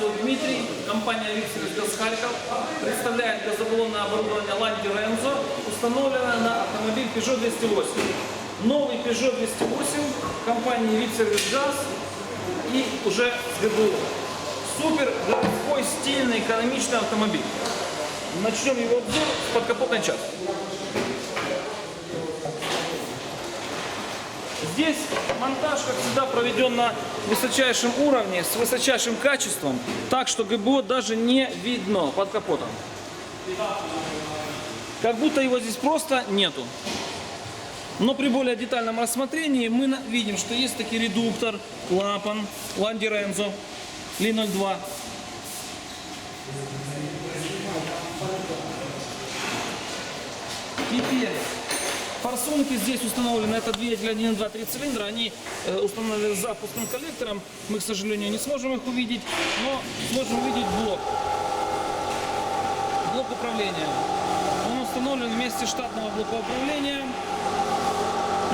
Кравцов Дмитрій, компанія «Віксерс з Харків представляє газобалонне оборудование «Ланді Рензо», установленное на автомобиль Peugeot 208. Новый Peugeot 208 компании «Випсервис Газ» и уже с ГБУ. Супер городской стильный экономичный автомобиль. Начнем его обзор под подкапотной части. Здесь монтаж, как всегда, проведен на высочайшем уровне, с высочайшим качеством, так что ГБО даже не видно под капотом. Как будто его здесь просто нету. Но при более детальном рассмотрении мы видим, что есть таки редуктор, клапан, Ланди Рензо, Ли 02. Теперь форсунки здесь установлены, это двигатель 1, 2, 3 цилиндра, они э, установлены с запуском коллектором. Мы, к сожалению, не сможем их увидеть, но сможем увидеть блок. Блок управления. Он установлен вместе штатного блока управления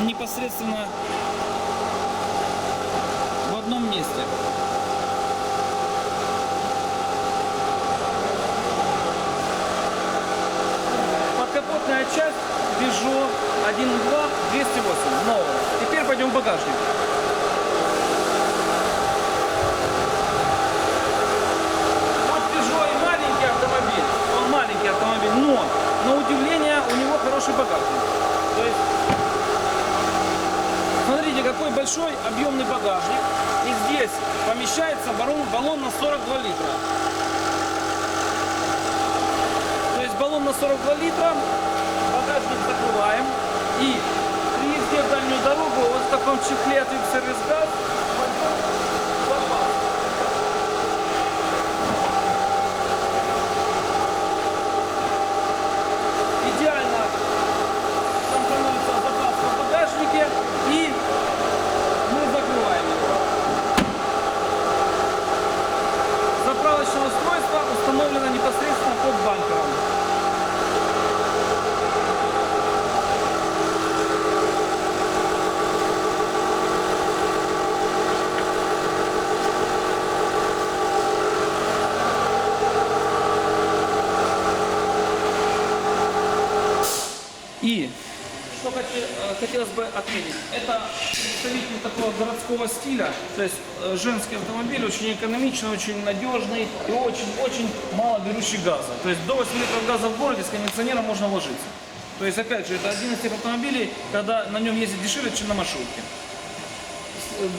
непосредственно в одном месте. Подкапотная часть Peugeot 1.2 208 новая. Теперь пойдем в багажник. Вот и маленький автомобиль, он маленький автомобиль, но на удивление у него хороший багажник. То есть, смотрите, какой большой объемный багажник. И здесь помещается баллон, баллон на 42 литра. То есть баллон на 42 литра, багажник закрываем. И при в дальнюю дорогу вот в таком чехле от сервис газ запас. идеально там становится запас в багажнике и мы закрываем его. Заправочное устройство установлено непосредственно под бампером. И что хоте- э, хотелось бы отметить, это представитель такого городского стиля, то есть э, женский автомобиль очень экономичный, очень надежный и очень-очень мало берущий газа. То есть до 8 литров газа в городе с кондиционером можно ложиться. То есть, опять же, это один из тех автомобилей, когда на нем ездить дешевле, чем на маршрутке.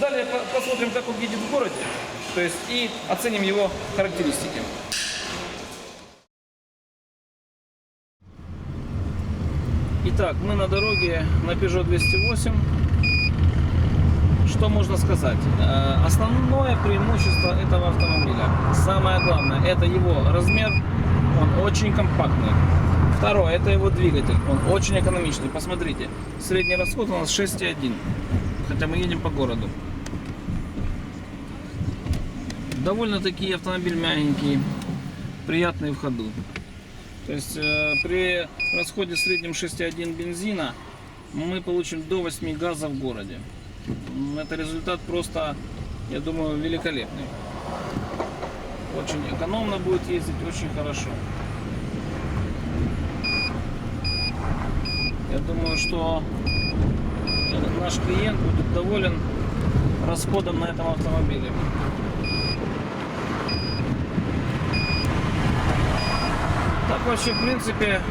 Далее по- посмотрим, как он едет в городе, то есть и оценим его характеристики. Итак, мы на дороге на Peugeot 208. Что можно сказать? Э, Основное преимущество этого автомобиля, самое главное, это его размер, он очень компактный. Второе, это его двигатель, он очень экономичный. Посмотрите, средний расход у нас 6,1, хотя мы едем по городу. Довольно-таки автомобиль мягенький, приятный в ходу. То есть э, при расходе в среднем 6,1 бензина мы получим до 8 газа в городе. Это результат просто, я думаю, великолепный. Очень экономно будет ездить, очень хорошо. Я думаю, что наш клиент будет доволен расходом на этом автомобиле. Вообще, в принципе,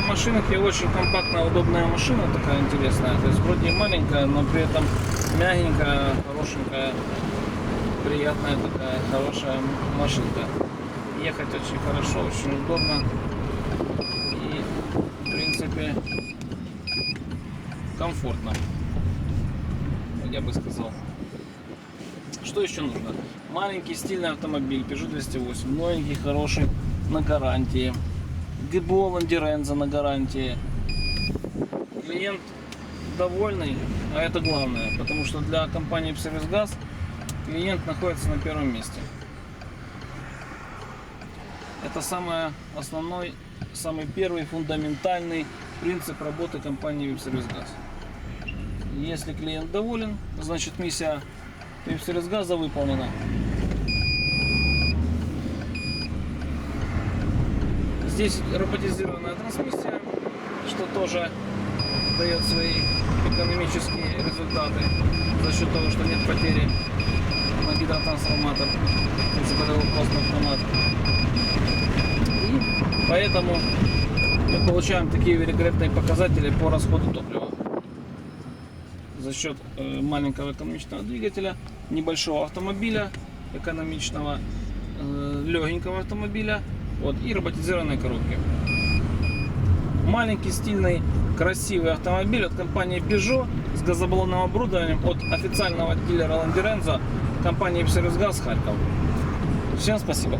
в машинке очень компактная, удобная машина такая интересная. То есть вроде маленькая, но при этом мягенькая, хорошенькая, приятная такая, хорошая машинка. Ехать очень хорошо, очень удобно. И, в принципе, комфортно. Я бы сказал. Что еще нужно? Маленький стильный автомобиль, Peugeot 208, новенький, хороший, на гарантии. ГБО Ландиренза на гарантии. Клиент довольный, а это главное, потому что для компании Сервис Газ клиент находится на первом месте. Это самый основной, самый первый фундаментальный принцип работы компании Випсервис Газ. Если клиент доволен, значит миссия Випсервис Газа выполнена. Здесь роботизированная трансмиссия, что тоже дает свои экономические результаты за счет того, что нет потери на гидротрансформатор. В принципе, это просто автомат. И поэтому мы получаем такие великолепные показатели по расходу топлива. За счет э, маленького экономичного двигателя, небольшого автомобиля, экономичного, э, легенького автомобиля вот, и роботизированной коробки. Маленький, стильный, красивый автомобиль от компании Peugeot с газобаллонным оборудованием от официального дилера Ландерензо компании Сервис Газ Харьков. Всем спасибо.